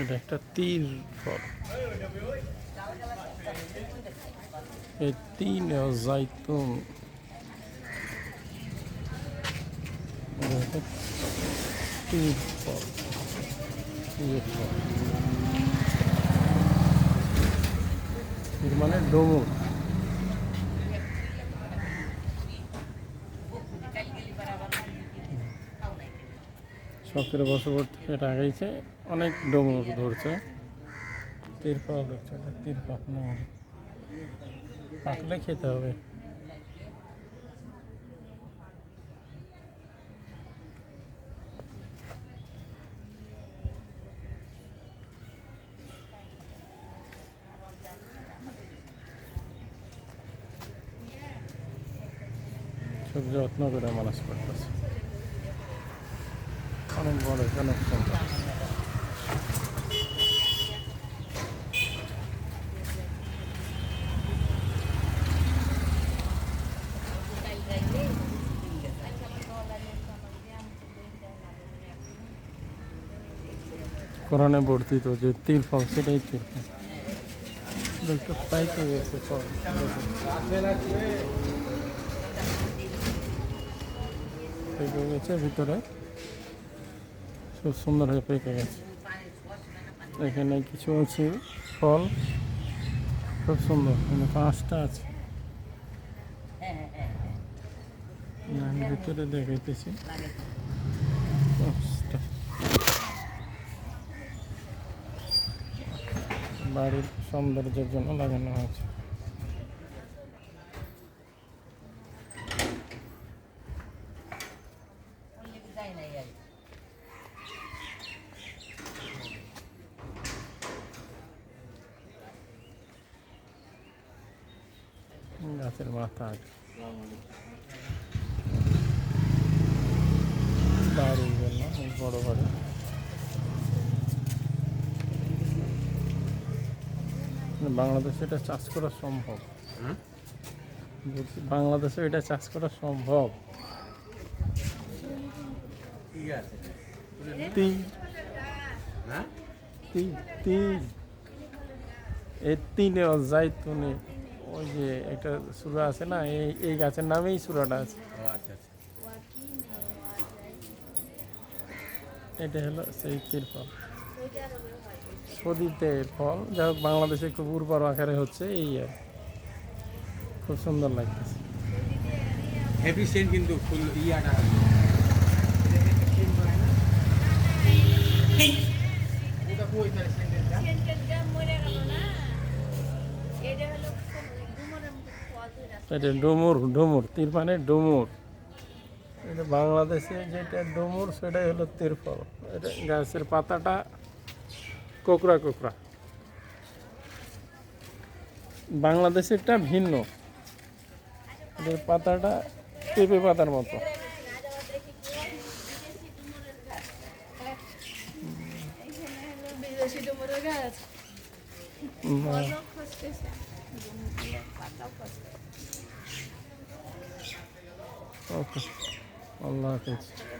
এটা একটা তীর ফল। এই তিন জাইতুন। তীর ফল। তীর ফল। মানে ডুমুর সতেরো বছর থেকে এটা আগাইছে। অনেক ডোমর ধরছে। তিরপল এটা তিরপল পাকলে খেতে হবে। যত্ন করে মানুষ করতেছে অনেক বড় সুন্দর। কোরআনে বর্ধিত যে তীর ফল সেটাই পাইতে গেছে ফল। গেছে ভিতরে। খুব সুন্দর হয়ে পেকে গেছে। এখানে কিছু আছে ফল। খুব সুন্দর, এখানে পাঁচটা আছে। আমি ভিতরে দেখাইতেছি। বাড়ির সৌন্দর্যের জন্য লাগানো হয়েছে। গাছের মাথা জন্য। অনেক বড় বাড়ি বাংলাদেশে এটা চাষ করা সম্ভব। বাংলাদেশে এটা চাষ করা সম্ভব। তিন। হ্যাঁ? তিন তিন। এই তিনে জাইতুনে ওই যে একটা সুরা আছে না এই এই গাছের নামেই সুরাটা আছে। আচ্ছা আচ্ছা। এটা হলো সেই তীর ফল। সদিতে ফল যা হোক বাংলাদেশে খুব উর্বর আকারে হচ্ছে এই আর খুব সুন্দর লাগতেছে। হেভি সেন্ট কিন্তু ফুল ইয়াটা। ওটা কই গেল না। এটা হলো ডুমরের মতো ফল ধরে আছে। এটা ডুমুর ডুমুর তীর মানে ডুমুর। এটা বাংলাদেশে যেটা ডুমুর সেটাই হলো তীর ফল এটা গাছের পাতাটা কোকড়া কোকড়া। বাংলাদেশেরটা ভিন্ন। এটার পাতাটা পেঁপে পাতার মতো। এখানে হলো বিদেশি ডুমরের গাছ। Okay. Allah kahretsin.